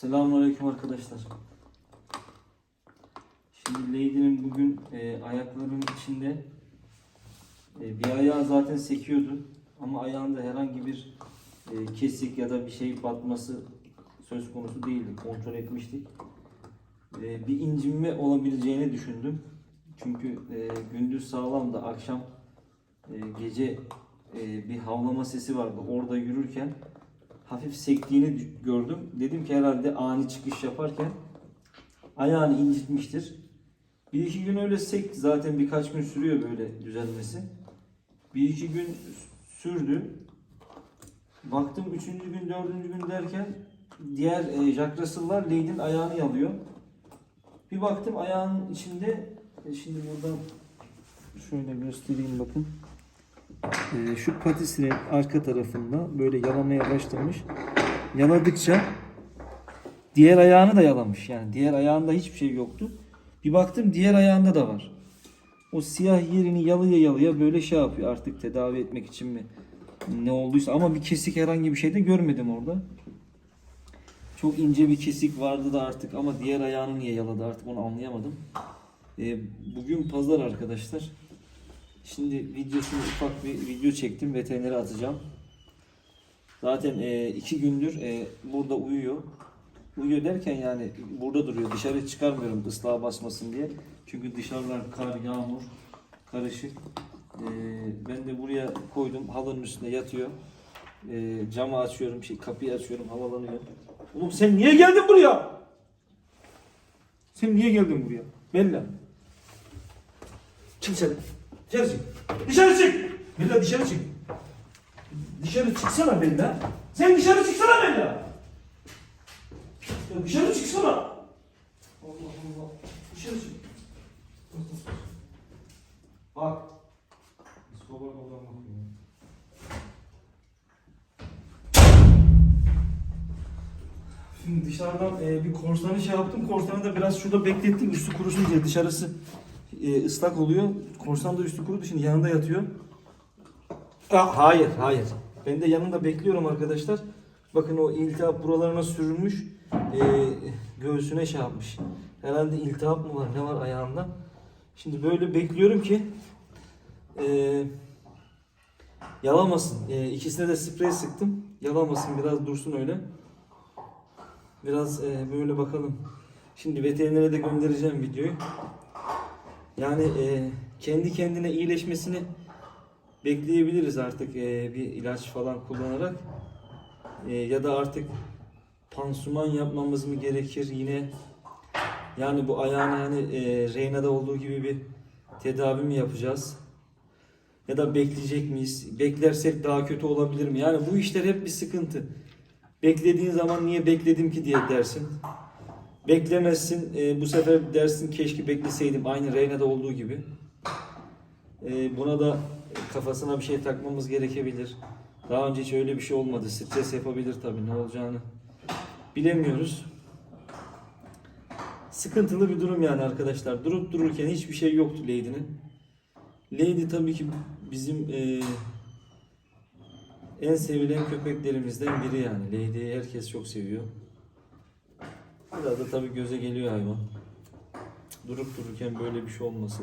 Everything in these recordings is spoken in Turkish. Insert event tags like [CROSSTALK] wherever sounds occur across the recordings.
Selamünaleyküm arkadaşlar. Şimdi Lady'nin bugün e, ayaklarının içinde e, bir ayağı zaten sekiyordu ama ayağında herhangi bir e, kesik ya da bir şey batması söz konusu değildi. Kontrol etmiştik. E, bir incinme olabileceğini düşündüm. Çünkü e, gündüz sağlam da akşam e, gece e, bir havlama sesi vardı. Orada yürürken hafif sektiğini dü- gördüm. Dedim ki herhalde ani çıkış yaparken ayağını incitmiştir. Bir iki gün öyle sek zaten birkaç gün sürüyor böyle düzelmesi. Bir iki gün sürdü. Baktım üçüncü gün dördüncü gün derken diğer e, Jack Russell'lar Lady'nin ayağını yalıyor. Bir baktım ayağının içinde e, şimdi buradan şöyle göstereyim bakın. E, şu patisinin arka tarafında böyle yalamaya başlamış. Yaladıkça diğer ayağını da yalamış. Yani diğer ayağında hiçbir şey yoktu. Bir baktım diğer ayağında da var. O siyah yerini yalıya yalıya böyle şey yapıyor artık tedavi etmek için mi ne olduysa ama bir kesik herhangi bir şey de görmedim orada. Çok ince bir kesik vardı da artık ama diğer ayağını niye yaladı artık onu anlayamadım. Ee, bugün pazar arkadaşlar. Şimdi videosunu ufak bir video çektim veterinere atacağım. Zaten e, iki gündür e, burada uyuyor. Uyuyor derken yani burada duruyor. Dışarı çıkarmıyorum ıslığa basmasın diye. Çünkü dışarılar kar, yağmur, karışık. E, ben de buraya koydum. Halının üstünde yatıyor. E, camı açıyorum, şey kapıyı açıyorum, havalanıyor. Oğlum sen niye geldin buraya? Sen niye geldin buraya? Bella. Çık dışarı. Dışarı çık. Dışarı çık. Bella dışarı çık. Dışarı çıksana Bella. Sen dışarı çıksana Bella. Ya dışarı çıksana. Allah Allah. Dışarı çık. Bak. Soba kullanmak ya. Şimdi dışarıdan e, bir korsanı şey yaptım. Korsanı da biraz şurada beklettim üstü kurusun diye. Dışarısı e, ıslak oluyor. Korsan da üstü kurudu. Şimdi yanında yatıyor. Aa, hayır, hayır. Ben de yanında bekliyorum arkadaşlar. Bakın o iltihap buralarına sürülmüş. E, göğsüne şey yapmış. Herhalde iltihap mı var, ne var ayağında? Şimdi böyle bekliyorum ki e, yalamasın. E, ikisine de sprey sıktım. Yalamasın, biraz dursun öyle. Biraz e, böyle bakalım. Şimdi veterinere de göndereceğim videoyu. Yani e, kendi kendine iyileşmesini bekleyebiliriz artık e, bir ilaç falan kullanarak. E, ya da artık pansuman yapmamız mı gerekir yine? Yani bu ayağına hani e, Reyna'da olduğu gibi bir tedavi mi yapacağız? Ya da bekleyecek miyiz? Beklersek daha kötü olabilir mi? Yani bu işler hep bir sıkıntı. Beklediğin zaman niye bekledim ki diye dersin. Beklemezsin. e, bu sefer dersin keşke bekleseydim. Aynı Reyna'da olduğu gibi. E, buna da kafasına bir şey takmamız gerekebilir. Daha önce hiç öyle bir şey olmadı. Stres yapabilir tabii ne olacağını. Bilemiyoruz. Sıkıntılı bir durum yani arkadaşlar. Durup dururken hiçbir şey yoktu Lady'nin. Lady tabii ki bizim e, en sevilen köpeklerimizden biri yani. Lady'yi herkes çok seviyor. Biraz da tabii göze geliyor hayvan. Durup dururken böyle bir şey olması.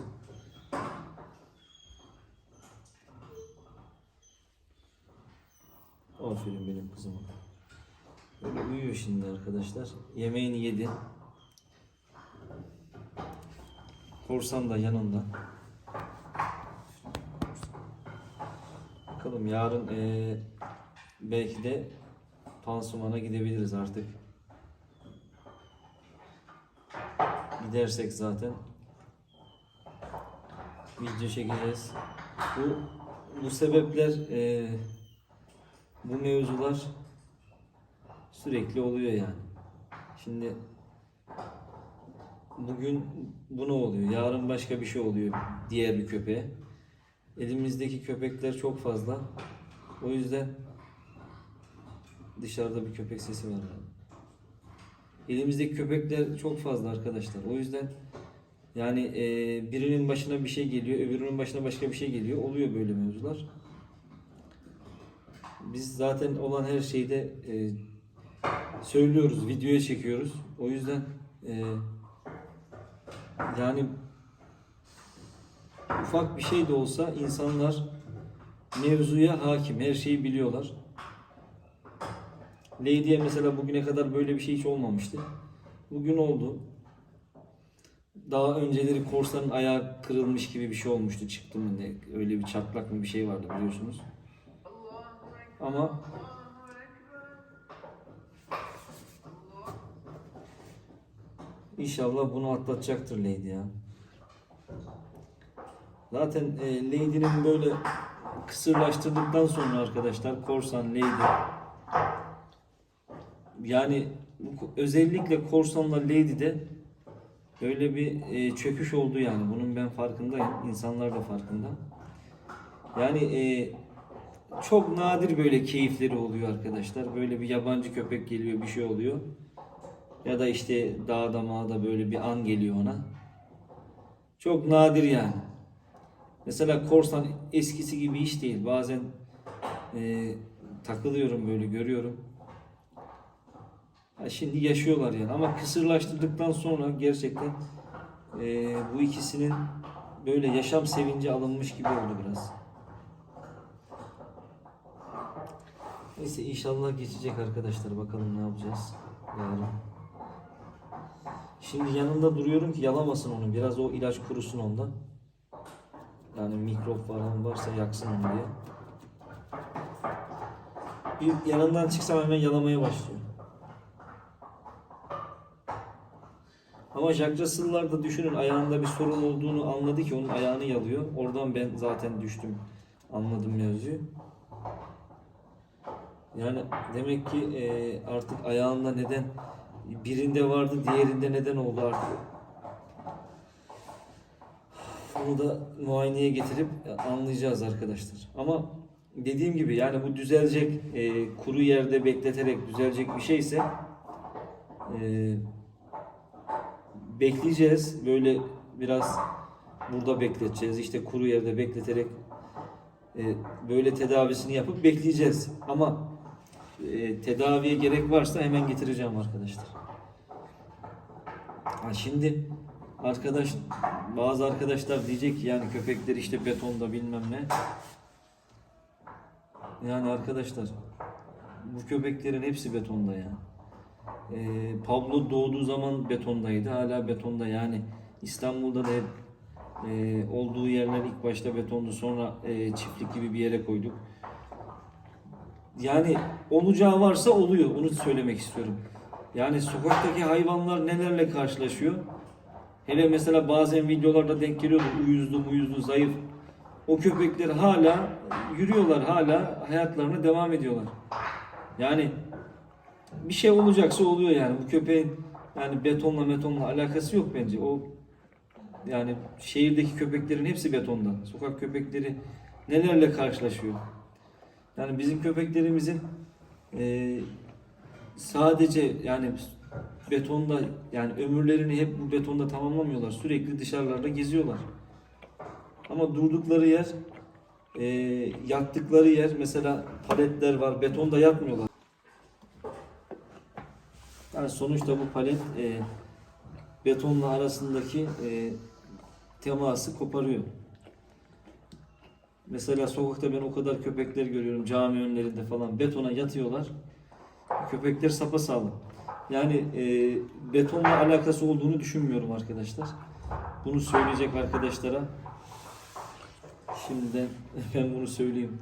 Aferin benim kızıma. Böyle uyuyor şimdi arkadaşlar. Yemeğini yedi. Korsan da yanında. Bakalım yarın eee, belki de pansumana gidebiliriz artık. Gidersek zaten video çekeceğiz. Bu bu sebepler eee, bu mevzular sürekli oluyor yani. Şimdi bugün bu ne oluyor? Yarın başka bir şey oluyor diğer bir köpeğe. Elimizdeki köpekler çok fazla. O yüzden dışarıda bir köpek sesi var. Yani. Elimizdeki köpekler çok fazla arkadaşlar. O yüzden yani e, birinin başına bir şey geliyor, öbürünün başına başka bir şey geliyor. Oluyor böyle mevzular. Biz zaten olan her şeyde e, söylüyoruz, videoya çekiyoruz. O yüzden e, yani ufak bir şey de olsa insanlar mevzuya hakim, her şeyi biliyorlar. Lady'ye mesela bugüne kadar böyle bir şey hiç olmamıştı. Bugün oldu. Daha önceleri korsanın ayağı kırılmış gibi bir şey olmuştu. Çıktı mı ne? Öyle bir çatlak mı bir şey vardı biliyorsunuz. Ama İnşallah bunu atlatacaktır Lady ya. Zaten e, Lady'nin böyle kısırlaştırdıktan sonra arkadaşlar korsan Lady yani özellikle korsanla Lady'de böyle bir e, çöküş oldu yani. Bunun ben farkındayım. İnsanlar da farkında. Yani e, çok nadir böyle keyifleri oluyor arkadaşlar. Böyle bir yabancı köpek geliyor, bir şey oluyor. Ya da işte dağda mağda böyle bir an geliyor ona. Çok nadir yani. Mesela korsan eskisi gibi iş değil. Bazen e, takılıyorum böyle görüyorum. Şimdi yaşıyorlar yani ama kısırlaştırdıktan sonra gerçekten e, bu ikisinin böyle yaşam sevinci alınmış gibi oldu biraz. Neyse inşallah geçecek arkadaşlar. Bakalım ne yapacağız yarın. Şimdi yanında duruyorum ki yalamasın onu. Biraz o ilaç kurusun onda. Yani mikrop falan varsa yaksın onu diye. Bir yanından çıksam hemen yalamaya başlıyor. Ama Jack Russell'lar da düşünün ayağında bir sorun olduğunu anladı ki onun ayağını yalıyor. Oradan ben zaten düştüm. Anladım mevzuyu. Yani demek ki e, artık ayağında neden birinde vardı diğerinde neden oldu artık. Onu da muayeneye getirip anlayacağız arkadaşlar. Ama dediğim gibi yani bu düzelecek e, kuru yerde bekleterek düzelecek bir şeyse e, bekleyeceğiz. Böyle biraz burada bekleteceğiz. İşte kuru yerde bekleterek e, böyle tedavisini yapıp bekleyeceğiz. Ama e, tedaviye gerek varsa hemen getireceğim arkadaşlar. Ha şimdi arkadaş bazı arkadaşlar diyecek ki yani köpekler işte betonda bilmem ne. Yani arkadaşlar bu köpeklerin hepsi betonda ya. Ee, Pablo doğduğu zaman betondaydı. Hala betonda yani İstanbul'da da hep e, olduğu yerler ilk başta betondu. Sonra e, çiftlik gibi bir yere koyduk. Yani olacağı varsa oluyor. Onu söylemek istiyorum. Yani sokaktaki hayvanlar nelerle karşılaşıyor? Hele mesela bazen videolarda denk geliyordu uyuzlu muyuzlu zayıf. O köpekler hala yürüyorlar hala hayatlarına devam ediyorlar. Yani bir şey olacaksa oluyor yani. Bu köpeğin yani betonla metonla alakası yok bence. O yani şehirdeki köpeklerin hepsi betonda. Sokak köpekleri nelerle karşılaşıyor? Yani bizim köpeklerimizin e, sadece yani betonda yani ömürlerini hep bu betonda tamamlamıyorlar. Sürekli dışarılarda geziyorlar. Ama durdukları yer e, yattıkları yer mesela paletler var. Betonda yatmıyorlar. Yani sonuçta bu palet e, betonla arasındaki e, teması koparıyor. Mesela sokakta ben o kadar köpekler görüyorum cami önlerinde falan betona yatıyorlar. Köpekler sapasağlam. Yani e, betonla alakası olduğunu düşünmüyorum arkadaşlar. Bunu söyleyecek arkadaşlara şimdiden [LAUGHS] ben bunu söyleyeyim.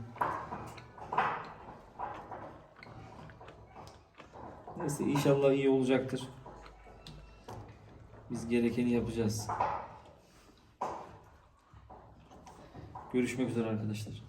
Neyse inşallah iyi olacaktır. Biz gerekeni yapacağız. Görüşmek üzere arkadaşlar.